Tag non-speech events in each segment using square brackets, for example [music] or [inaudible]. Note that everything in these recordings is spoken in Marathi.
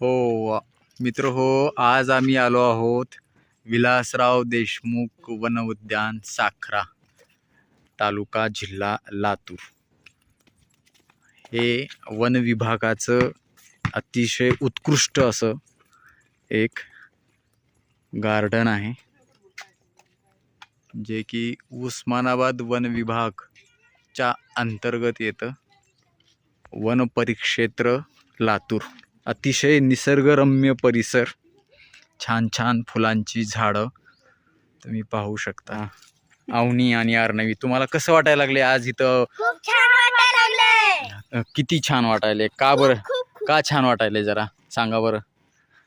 हो मित्र हो आज आम्ही आलो आहोत विलासराव देशमुख वन उद्यान साखरा तालुका जिल्हा लातूर. हे वन विभागाचं अतिशय उत्कृष्ट असं एक गार्डन आहे. जे की उस्मानाबाद वन विभागच्या अंतर्गत येतं. वन परिक्षेत्र लातूर. अतिशय निसर्गरम्य परिसर. छान छान फुलांची झाडं तुम्ही पाहू शकता. अवनी आणि अर्णवी तुम्हाला कसं वाटायला लागले आज इथं? खूप छान वाटायला किती छान वाटायले. का बरं? का छान वाटायले जरा? सांगा बरं.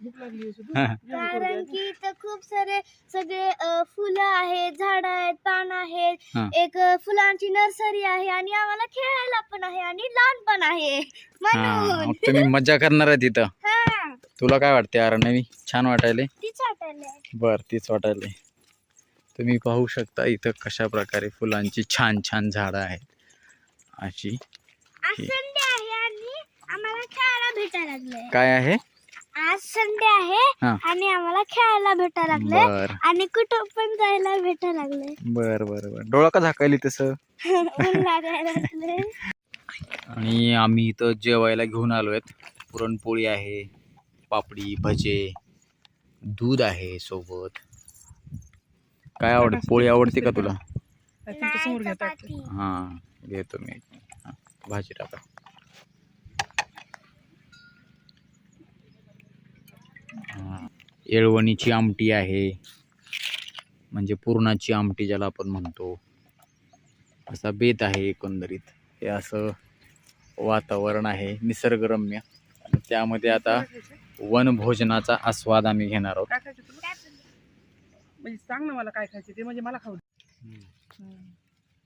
कारण की इथं खूप सारे सगळे फुलं आहेत झाड आहेत पान आहेत. हा. एक फुलांची नर्सरी आहे आणि आम्हाला खेळायला पण आहे आणि लहान पण आहे. हा म्हणून. तुम्ही मजा करणार आहे तिथं. हा. तुला काय वाटते अर्णवी छान वाटायले तीच वाटायला बर तीच वाटायले तुम्ही पाहू शकता इथं कशा प्रकारे फुलांची छान छान झाडं आहेत. अशी. काय आहे? आज संडे आहे हा. आणि आम्हाला खेळायला भेटायला लागलंय बर. आणि कुठं पण जायला भेटायला लागलंय बर बर बर. डोळा का झाकायली तसं? ऊन लागायला लागलंय आणि आम्ही इथं जेवायला घेऊन आलो आहेत. पुरणपोळी आहे पापडी भजे दूध आहे सोबत. काय आवडत पोळी आवडते का तुला? चपाती. हां घेतो मी. हां, भाजी टाका. येळवणीची आमटी आहे. म्हणजे पुरणाची आमटी ज्याला आपण म्हणतो. असा बेत आहे एकंदरीत. हे असं वातावरण आहे निसर्गरम्य. आणि त्यामध्ये आता वनभोजनाचा आस्वाद आम्ही घेणार आहोत. म्हणजे सांग ना मला काय खायचं ते म्हणजे मला खाऊ.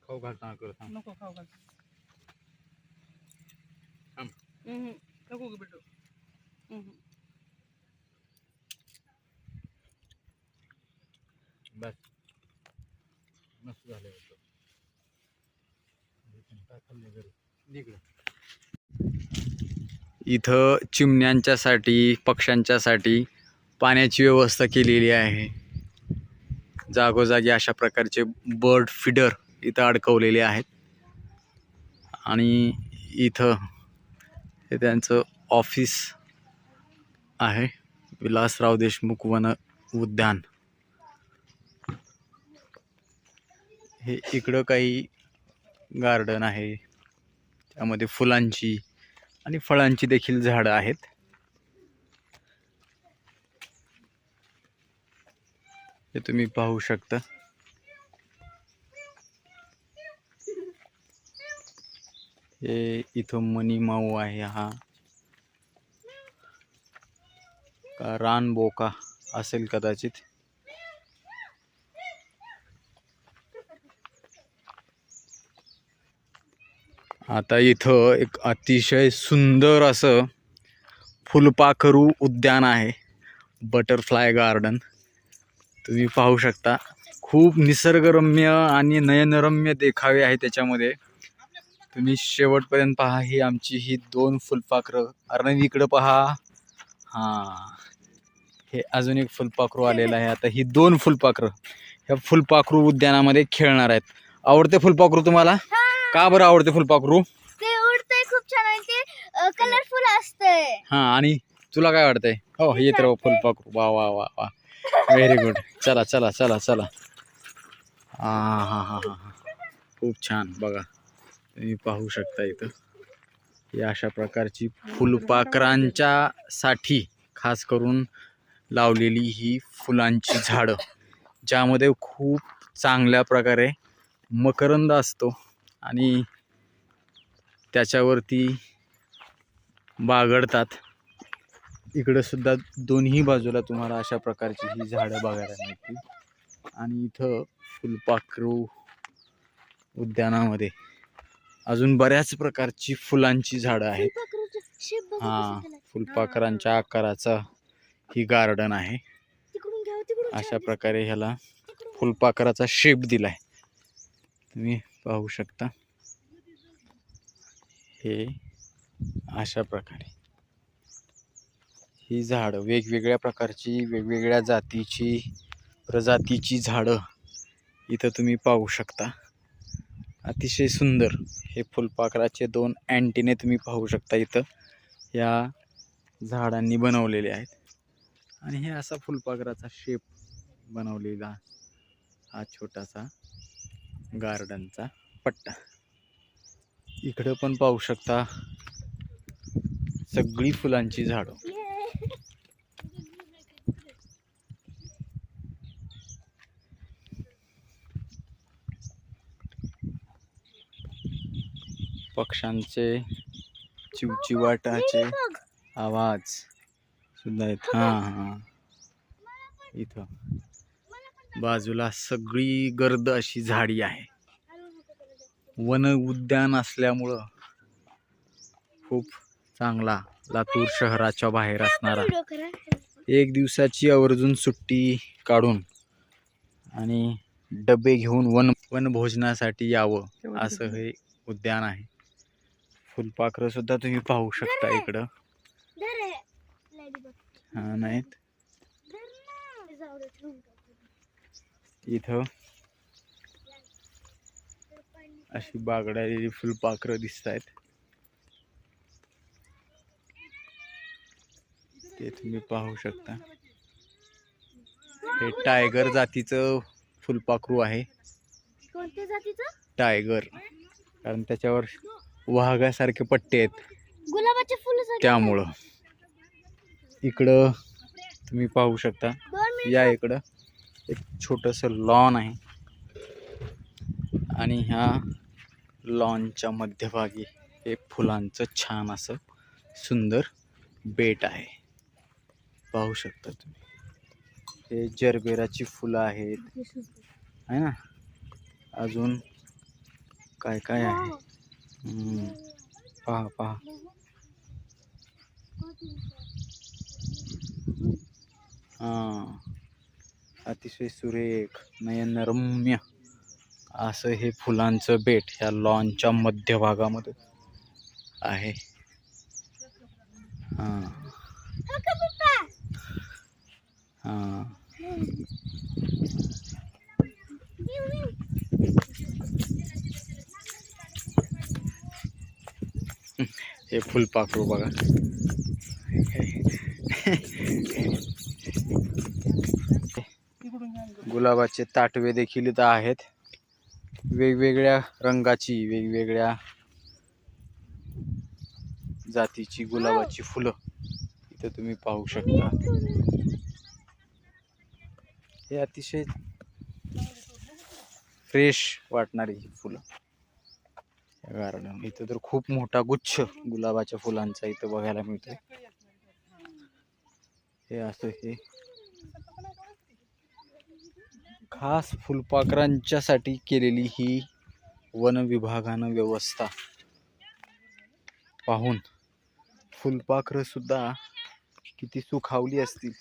खाऊ करता नको खाऊ घाल. थांब. हम्म. नको ग बस. मस्त इथं चिमण्यांच्यासाठी पक्ष्यांच्यासाठी पाण्याची व्यवस्था केलेली आहे. जागोजागी अशा प्रकारचे बर्ड फिडर इथं अडकवलेले आहेत. आणि इथं हे त्यांचं ऑफिस आहे. विलासराव देशमुख वन उद्यान. हे इकडं काही गार्डन आहे. त्यामध्ये फुलांची आणि फळांची देखील झाडं आहेत. हे तुम्ही पाहू शकता. हे इथं मनी माऊ आहे हा. का रानबोका असेल कदाचित. आता इथं एक अतिशय सुंदर असं फुलपाखरू उद्यान आहे. बटरफ्लाय गार्डन तुम्ही पाहू शकता. खूप निसर्गरम्य आणि नयनरम्य देखावे आहे त्याच्यामध्ये. तुम्ही शेवटपर्यंत पहा ही आमची ही दोन फुलपाखरं. अरे इकडं पहा. हां. हे अजून एक फुलपाखरू आलेलं आहे. आता ही दोन फुलपाखरं. ह्या फुलपाखरू उद्यानामध्ये खेळणार आहेत. आवडते फुलपाखरू तुम्हाला? का बरं आवडते फुलपाखरू? ते उडतंय खूप छान आणि ते कलरफुल असतंय. हां आणि तुला काय वाटतंय? हो येत राहू फुलपाखरू. वा वा वा वा. व्हेरी गुड चला चला चला चला. हां हां हां हां हां. खूप छान. बघा तुम्ही पाहू शकता इथं. ही अशा प्रकारची फुलपाखरांच्या साठी खास करून लावलेली ही फुलांची झाडं ज्यामध्ये खूप चांगल्या प्रकारे मकरंद असतो. आणि त्याच्यावरती बागडतात. इकडं सुद्धा दोन्ही बाजूला तुम्हाला अशा प्रकारची ही झाडं बघायला मिळतील. आणि इथं फुलपाखरू उद्यानामध्ये अजून बऱ्याच प्रकारची फुलांची झाडं आहेत. हां. फुलपाखरांच्या आकाराचा ही गार्डन आहे. अशा प्रकारे ह्याला फुलपाखराचा शेप दिलाय. तुम्ही पाहू शकता. हे अशा प्रकारे. ही झाडं वेगवेगळ्या प्रकारची वेगवेगळ्या जातीची प्रजातीची झाडं इथं तुम्ही पाहू शकता. अतिशय सुंदर हे फुलपाखराचे दोन अँटीने तुम्ही पाहू शकता इथं. या झाडांनी बनवलेले आहेत. आणि हे असा फुलपाखराचा शेप बनवलेला हा छोटासा गार्डनचा पट्टा. इकडं पण पाहू शकता सगळी फुलांची झाडं. पक्ष्यांचे चिवचिवाटाचे आवाज सुद्धा आहेत हां हां. इथं. बाजूला सगळी गर्द अशी झाडी आहे. वन उद्यान असल्यामुळं खूप चांगला लातूर शहराच्या बाहेर असणारा. एक दिवसाची आवर्जून सुट्टी काढून आणि डबे घेऊन वन वनभोजनासाठी यावं असं हे उद्यान आहे. फुलपाखरं सुद्धा तुम्ही पाहू शकता इकडं. हा नाहीत? इथं. अशी बागडालेली फुलपाखरं दिसत आहेत ते तुम्ही पाहू शकता. हे टायगर जातीचं फुलपाखरू आहे. टायगर. कारण त्याच्यावर वाघासारखे पट्टे आहेत. गुलाबाचे फुल त्यामुळं. इकडं तुम्ही पाहू शकता. या इकडं. एक छोटंसं लॉन आहे. आणि ह्या लॉनच्या मध्यभागी हे फुलांचं छान असं सुंदर बेट आहे. पाहू शकता तुम्ही. हे जरबेराची फुलं आहेत. आहे ना? अजून काय काय आहे? पहा पहा हां अतिशय सुरेख नयनरम्य असं हे फुलांचं बेट ह्या लॉनच्या मध्यभागामध्ये आहे. हां. हां. हे फुलपाखरू बघा इकडून घ्या आणि गुलाबाचे ताटवे देखील इथं आहेत. वेगवेगळ्या रंगाची वेगवेगळ्या जातीची गुलाबाची फुलं इथं तुम्ही पाहू शकता. हे अतिशय फ्रेश वाटणारी ही फुलं. गार्डन इथं तर खूप मोठा गुच्छ गुलाबाच्या फुलांचा इथं बघायला मिळतोय. हे असं हे खास फुलपाखरांच्यासाठी केलेली ही वन विभागानं व्यवस्था. पाहून फुलपाखरंसुद्धा किती सुखावली असतील.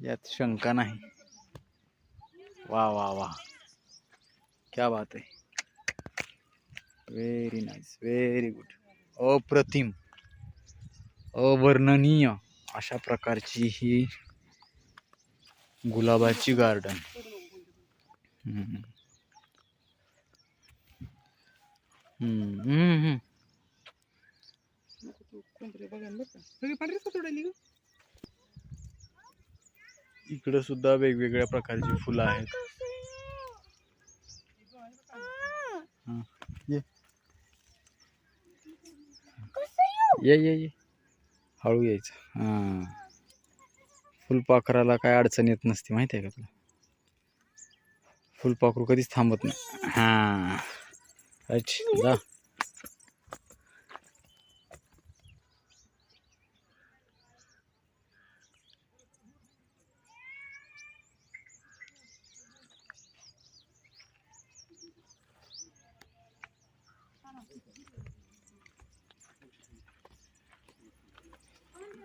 यात शंका नाही. वा वा वा. क्या बात आहे. व्हेरी नाईस व्हेरी गुड अप्रतिम अवर्णनीय अशा प्रकारची ही गुलाबाची गार्डन. हम्म. हम्म, हम्म, हम्म. नको तू कोणतरी बघायला बरं का सगळी पांढरीच का तोडायली ग इकडं सुद्धा वेगवेगळ्या प्रकारची फुलं आहेत. हा, ये. ये ये ये. हळू यायचं. हां. फुलपाखराला काय अडचण येत नसते माहिती आहे का तुला? फुलपाखरू कधीच थांबत नाही. हां. अच्छा जा.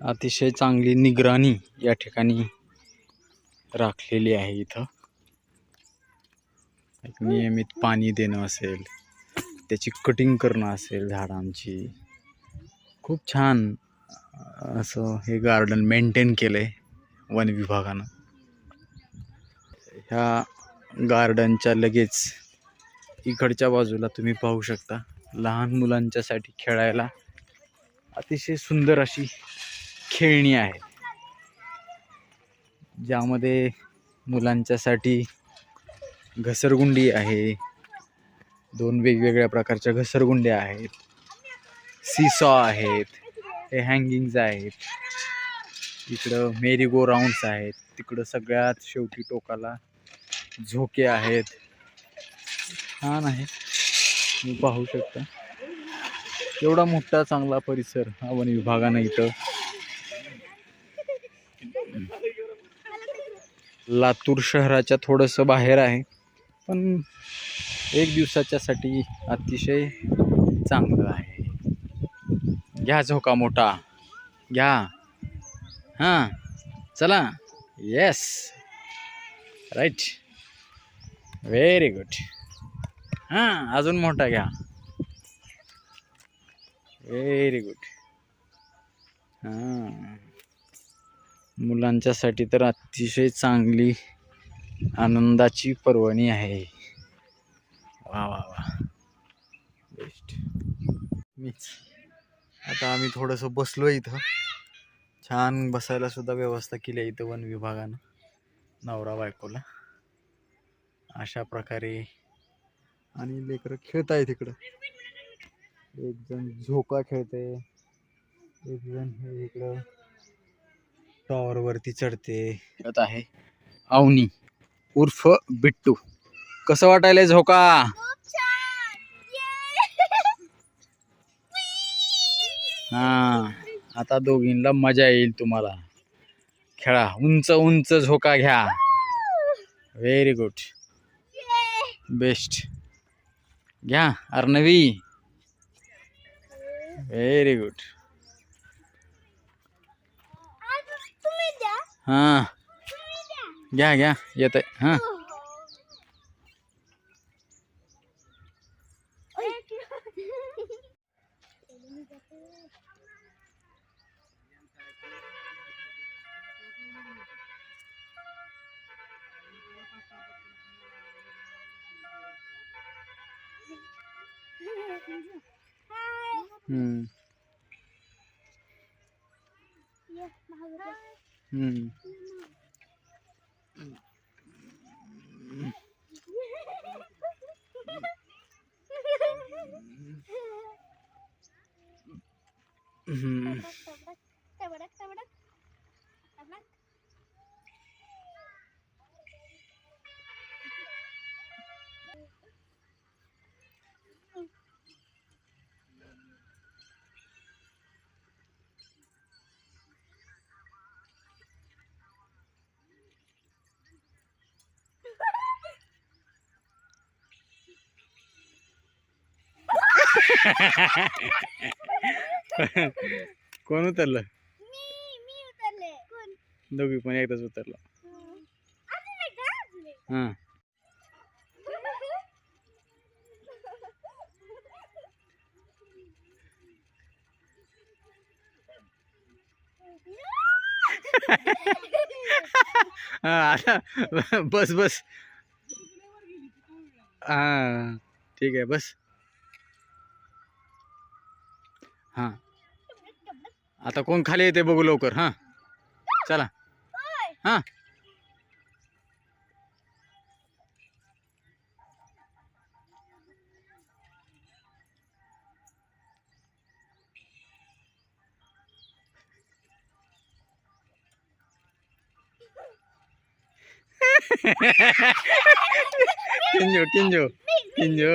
अतिशय चांगली निगराणी या ठिकाणी राखलेली आहे इथं. नियमित पाणी देणं असेल त्याची कटिंग करणं असेल झाडांची. खूप छान असं हे गार्डन मेंटेन केलं आहे वन विभागानं. ह्या गार्डनच्या लगेच इकडच्या बाजूला तुम्ही पाहू शकता लहान मुलांच्यासाठी खेळायला अतिशय सुंदर अशी खेळणी आहे ज्यामध्ये मुलांच्यासाठी घसरगुंडी आहे. दोन वेगवेगळ्या प्रकारच्या घसरगुंड्या आहेत. सीसॉ आहेत. हे हँगिंग्ज आहेत. इकडं मेरी गो राऊंड्स आहेत. तिकडं सगळ्यात शेवटी टोकाला झोके आहेत. छान आहे. तुम्ही पाहू शकता. एवढा मोठा चांगला परिसर हा वन विभागानं इथं लातूर शहराच्या थोडंसं बाहेर आहे. पण एक दिवसाच्यासाठी अतिशय चांगलं आहे. घ्या झोका मोठा. घ्या. हां. चला. येस राईट व्हेरी गुड हां अजून मोठा घ्या. व्हेरी गुड हां. मुलांच्यासाठी तर अतिशय चांगली आनंदाची पर्वणी आहे. वा वा वा. बेस्ट मीच. आता आम्ही थोडंसं बसलो इथं. छान बसायला सुद्धा व्यवस्था केली आहे इथं वन विभागानं. नवरा बायकोला. अशा प्रकारे आणि लेकरं खेळत आहे तिकडं एक जण झोका खेळते एक जण हे इकडं टॉवर वरती चढते आहे. अवनी उर्फ बिट्टू. कसं वाटायलंय झोका? हा. आता दोघींना मजा येईल तुम्हाला. खेळा. उंच उंच झोका घ्या. व्हेरी गुड बेस्ट घ्या अर्णवी. व्हेरी गुड तुम्ही द्या हां तुम्ही द्या घ्या घ्या येत आहे हां हम्म, हम्म. हम्म. [laughs] कोण उतरलं? मी मी उतरले. कोण? दोघी पण एकदाच उतरलं. हां. [laughs] आता बस बस. हां ठीक आहे बस. हां. आता कोण खाली येते बघू लवकर हां. चला. ओय. हां. किंजो किंजो. किंजो.